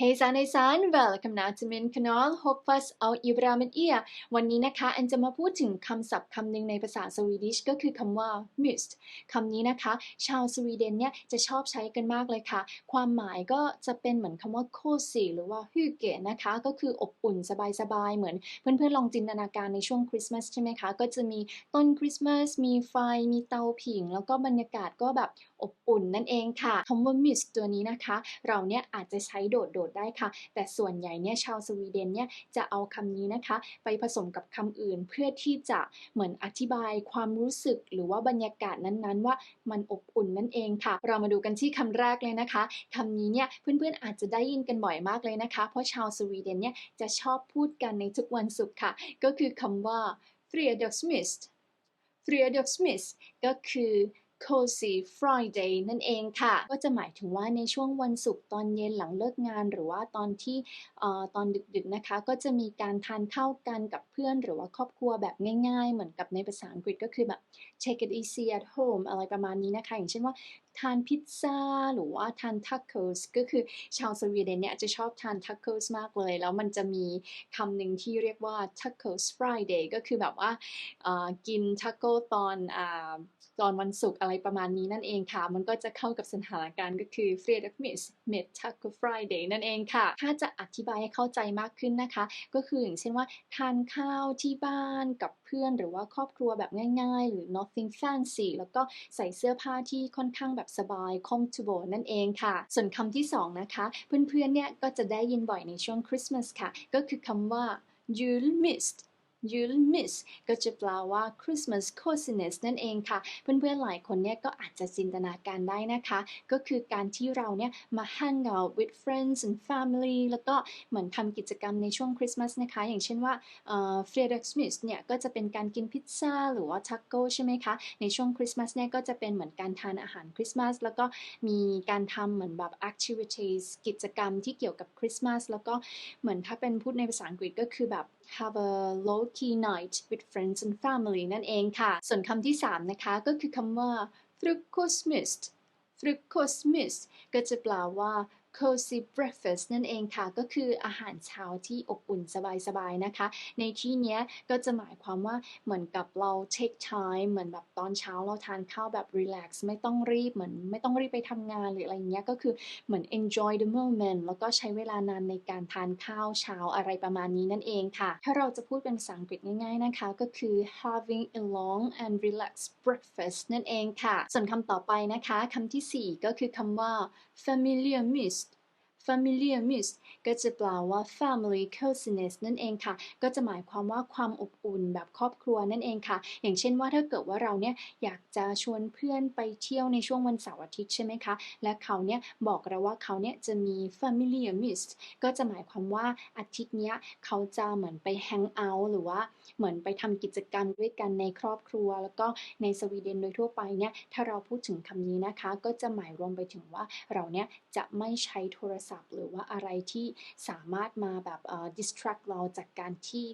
Hej Sanesan! Välkomna till min kanal! Hoppas allt är bra med er! วันนี้นะคะอันจะมาพูดถึงคำศัพท์คำหนึ่งในภาษาสวีดิชก็คือคำว่า myst คำนี้นะคะ ชาวสวีเดนเนี่ยจะชอบใช้กันมากเลยค่ะ ความหมายก็จะเป็นเหมือนคำว่า cozy หรือว่า hygge นะคะ ก็คืออบอุ่นสบายๆ เหมือนเพื่อนๆลองจินตนาการในช่วงคริสต์มาสใช่ไหมคะ ก็จะมีต้นคริสต์มาส มีไฟ มีเตาผิง แล้วก็บรรยากาศก็แบบอบอุ่นนั่นเองค่ะคำว่า myst ตัวนี้นะคะ เราเนี่ยอาจจะใช้โดดๆได้ค่ะ แต่ส่วนใหญ่เนี่ยชาวสวีเดนเนี่ยจะเอาคำนี้นะคะ ไปผสมกับคำอื่นเพื่อที่จะเหมือนอธิบายความรู้สึกหรือว่าบรรยากาศนั้นๆ ว่ามันอบอุ่นนั่นเองค่ะ เรามาดูกันที่คำแรกเลยนะคะคำนี้เนี่ยเพื่อนๆอาจจะได้ยินกันบ่อยมากเลยนะคะ เพราะชาวสวีเดนเนี่ยจะชอบพูดกันในทุกวันศุกร์ค่ะ ก็คือคำว่า fredagsmyst fredagsmyst ก็คือ cozy Friday นั่นเองค่ะ ก็จะหมายถึงว่าในช่วงวันศุกร์ตอนเย็นหลังเลิกงาน หรือว่าตอนที่ตอนดึกๆนะคะ ก็จะมีการทานข้าวกันกับเพื่อน หรือว่าครอบครัวแบบง่าย ๆ เหมือนกับในภาษาอังกฤษก็คือแบบ take it easy at home อะไรประมาณนี้นะคะ อย่างเช่นว่าทานพิซซ่าหรือว่าทานทัคโ s ก็คือชาวสวีเดนเนี่ยจะชอบทานทัคโ s มากเลย แล้วมันจะมีคำหนึ่งที่เรียกว่า tacos Friday ก็คือแบบว่ากินทัคโกตอนอตอนวันศุกร์อะไรประมาณนี้นั่นเองค่ะ มันก็จะเข้ากับสถานการณ์ก็คือ f r e d a Miss Met a c o Friday นั่นเองค่ะ ถ้าจะอธิบายให้เข้าใจมากขึ้นนะคะ ก็คืออย่างเช่นว่า ทานข้าวที่บ้านกับเพื่อนหรือว่าครอบครัวแบบง่ายๆ หรือ nothing fancy แล้วก็ใส่เสื้อผ้าที่ค่อนข้างแบบสบาย comfortable นั่นเองค่ะ ส่วนคำที่สองนะคะ เพื่อนๆเนี่ยก็จะได้ยินบ่อยในช่วงคริสต์มาสค่ะ ก็คือคำว่า julmist julmist ก็จะแปลว่า Christmas coziness นั่นเองค่ะ เพื่อนๆหลายคนเนี่ยก็อาจจะจินตนาการได้นะคะ ก็คือการที่เราเนี่ยมา hang out with friends and family แล้วก็เหมือนทำกิจกรรมในช่วงคริสต์มาสนะคะ อย่างเช่นว่าเอ่อ Fredagsmys เนี่ยก็จะเป็นการกินพิซซ่าหรือว่าทัคโก้ใช่ไหมคะ ในช่วงคริสต์มาสเนี่ยก็จะเป็นเหมือนการทานอาหารคริสต์มาสแล้วก็มีการทำเหมือนแบบ activities กิจกรรมที่เกี่ยวกับคริสต์มาสแล้วก็เหมือนถ้าเป็นพูดในภาษาอังกฤษก็คือแบบ have a low key night with friends and family นั่นเองค่ะ ส่วนคำที่ 3 นะคะ ก็คือคำว่า frukostmist frukostmist ก็จะแปลว่า cozy breakfast นั่นเองค่ะ ก็คืออาหารเช้าที่อบอุ่นสบายๆนะคะ ในที่เนี้ยก็จะหมายความว่าเหมือนกับเรา take time เหมือนแบบตอนเช้าเราทานข้าวแบบ relax ไม่ต้องรีบเหมือนไม่ต้องรีบไปทำงานหรืออะไรเงี้ย ก็คือเหมือน enjoy the moment แล้วก็ใช้เวลานานในการทานข้าวเช้าอะไรประมาณนี้นั่นเองค่ะ ถ้าเราจะพูดเป็นภาษาอังกฤษง่ายๆนะคะ ก็คือ having a long and relaxed breakfast นั่นเองค่ะ ส่วนคำต่อไปนะคะคำทีสี่4 ก็คือคำว่า familiar mist familiar mist ก็จะแปลว่า family coziness นั่นเองค่ะ ก็จะหมายความว่าความอบอุ่นแบบครอบครัวนั่นเองค่ะ อย่างเช่นว่าถ้าเกิดว่าเราเนี่ยอยากจะชวนเพื่อนไปเที่ยวในช่วงวันเสาร์อาทิตย์ใช่ไหมคะ และเขาเนี่ยบอกเราว่าเขาเนี่ยจะมี familiar mist ก็จะหมายความว่าอาทิตย์เนี้ยเขาจะเหมือนไป hang out หรือว่าเหมือนไปทำกิจกรรมด้วยกันในครอบครัว แล้วก็ในสวีเดนโดยทั่วไปเนี่ยถ้าเราพูดถึงคำนี้นะคะ ก็จะหมายรวมไปถึงว่าเราเนี่ยจะไม่ใช้โทรศัพท์หรือว่าอะไรที่สามารถมาแบบเอ่อ distract เราจากการที่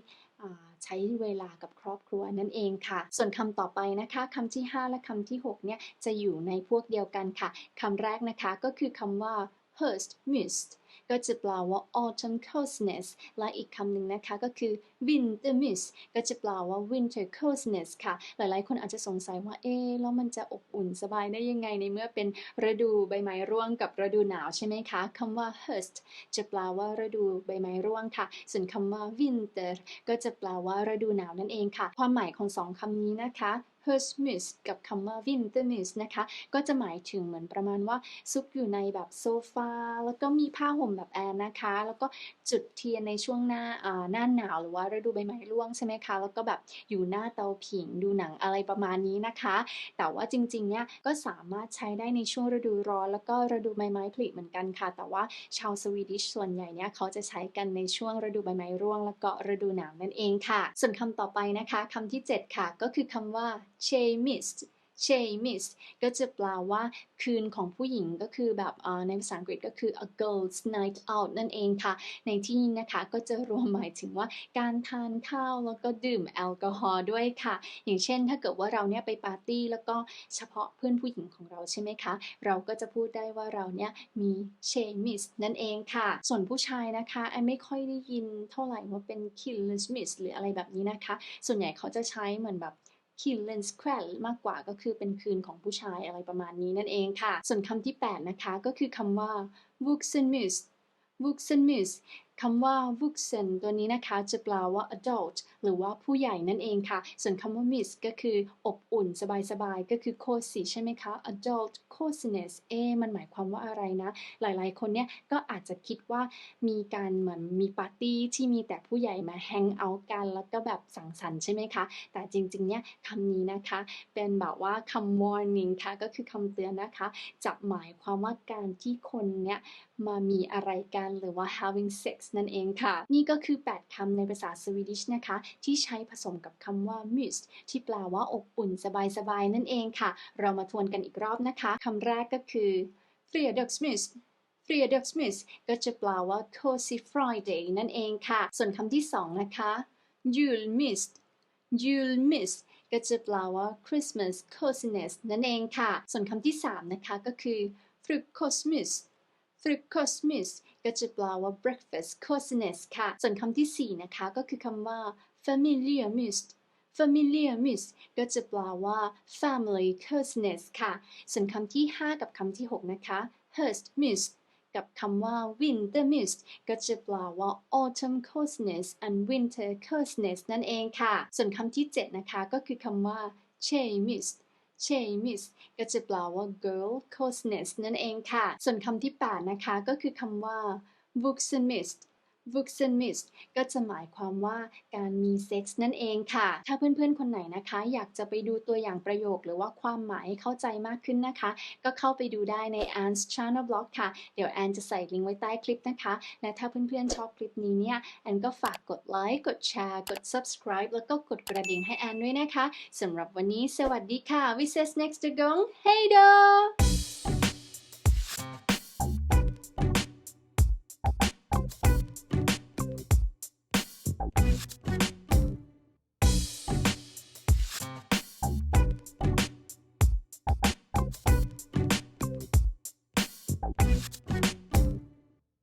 ใช้เวลากับครอบครัวนั่นเองค่ะ ส่วนคำต่อไปนะคะคำที่ 5 และคำที่ 6 เนี่ยจะอยู่ในพวกเดียวกันค่ะคำแรกนะคะก็คือคำว่า Hurst missed ก็จะแปลว่า autumn coziness และอีกคำหนึ่งนะคะก็คือ winter mist ก็จะแปลว่า winter coziness ค่ะ หลายๆ คนอาจจะสงสัยว่า เอ๊แล้วมันจะอบอุ่นสบายได้ยังไงในเมื่อเป็นฤดูใบไม้ร่วงกับฤดูหนาวใช่ไหมคะคำว่า hurst จะแปลว่าฤดูใบไม้ร่วงค่ะ ส่วนคำว่า winter ก็จะแปลว่าฤดูหนาวนั่นเองค่ะ ความหมายของสองคำนี้นะคะ h e r s m i s กับคำว่า wintermist นะคะ ก็จะหมายถึงเหมือนประมาณว่าซุกอยู่ในแบบโซฟา แล้วก็มีผ้าห่มแบบแอร์นะคะ แล้วก็จุดเทียนในช่วงหน้าหน้าหนาวหรือว่าฤดูใบไม้ร่วงใช่ไหมคะ แล้วก็แบบอยู่หน้าเตาผิงดูหนังอะไรประมาณนี้นะคะ แต่ว่าจริงๆ เนี่ยก็สามารถใช้ได้ในช่วงฤดูร้อน แล้วก็ฤดูใบไม้ผลิเหมือนกันค่ะ แต่ว่าชาวสวีดิชส่วนใหญ่เนี่ยเขาจะใช้กันในช่วงฤดูใบไม้ร่วง แล้วก็ฤดูหนาวนั่นเองค่ะ ส่วนคำต่อไปนะคะคำที่ 7 ค่ะ ก็คือคำว่า c h e mist เชมิสก็จะแปลว่าคืนของผู้หญิงก็คือแบบในภาษาอังกฤษก็คือ a girls night out นั่นเองค่ะ ในที่นี้นะคะก็จะรวมหมายถึงว่าการทานข้าวแล้วก็ดื่มแอลกอฮอล์ด้วยค่ะ อย่างเช่นถ้าเกิดว่าเราเนี่ยไปปาร์ตี้แล้วก็เฉพาะเพื่อนผู้หญิงของเราใช่ไหมคะ เราก็จะพูดได้ว่าเราเนี่ยมีเชมิสนั่นเองค่ะ ส่วนผู้ชายนะคะแอนไม่ค่อยได้ยินเท่าไหร่ว่าเป็น k i l l s m i s t หรืออะไรแบบนี้นะคะ ส่วนใหญ่เขาจะใช้เหมือนแบบ killer's quell มากกว่าก็คือเป็นคืนของผู้ชายอะไรประมาณนี้นั่นเองค่ะ ส่วนคำที่ 8 นะคะ ก็คือคำว่า w u x e n mus w u x e n mus คำว่า vuxen ตัวนี้นะคะจะแปลว่า adult หรือว่าผู้ใหญ่นั่นเองค่ะ ส่วนคำว่า miss ก็คืออบอุ่นสบายๆ ก็คือ cozy ใช่ไหมคะ adult coziness เอ๊มันหมายความว่าอะไรนะ หลายๆ คนเนี่ยก็อาจจะคิดว่ามีการเหมือนมีปาร์ตี้ที่มีแต่ผู้ใหญ่มาแฮงเอาท์กัน แล้วก็แบบสังสรรค์ใช่ไหมคะ แต่จริงๆ เนี่ยคำนี้นะคะเป็นแบบว่าคำ warning ค่ะ ก็คือคำเตือนนะคะ จะหมายความว่าการที่คนเนี่ยมามีอะไรกันหรือว่า having sex นั่นเองค่ะ นี่ก็คือ 8คำในภาษาสวีดิชนะคะ ที่ใช้ผสมกับคำว่า mus ที่แปลว่าอบอุ่นสบายๆ นั่นเองค่ะ เรามาทวนกันอีกรอบนะคะคำแรกก็คือ fredagsmys fredagsmys ก็จะแปลว่า cozy Friday นั่นเองค่ะ ส่วนคำที่สองนะคะ julmist julmist ก็จะแปลว่า Christmas coziness นั่นเองค่ะ ส่วนคำที่สามนะคะก็คือ frukostmys frukostmys ก็จะแปลว่า breakfast coziness ค่ะ ส่วนคำที่สี่นะคะ ก็คือคำว่า familiarmys familiarmys ก็จะแปลว่า family coziness ค่ะ ส่วนคำที่ 5 กับคำที่ 6 นะคะ hurstmys กับคำว่า wintermys ก็จะแปลว่า autumn coziness and winter coziness นั่นเองค่ะ ส่วนคำที่ 7 นะคะ ก็คือคำว่า chamys Shames ก็จะแปลว่า girl coziness นั่นเองค่ะ ส่วนคำที่ 8 นะคะ ก็คือคำว่า v u x e n m i s t ก็จะหมายความว่าการมีเซ็กส์นั่นเองค่ะ ถ้าเพื่อนๆ คนไหนนะคะ อยากจะไปดูตัวอย่างประโยคหรือว่าความหมายเข้าใจมากขึ้นนะคะ ก็เข้าไปดูได้ใน Anne's Channel Blog ค่ะ เดี๋ยวแอนจะใส่ลิงก์ไว้ใต้คลิปนะคะ และถ้าเพื่อนๆ ชอบคลิปนี้เนี่ย แอนก็ฝากกดไลค์ กดแชร์ กด subscribe แล้วก็กดกระดิ่งให้แอนด้วยนะคะ สำหรับวันนี้ สวัสดีค่ะ We ses next กง Hey do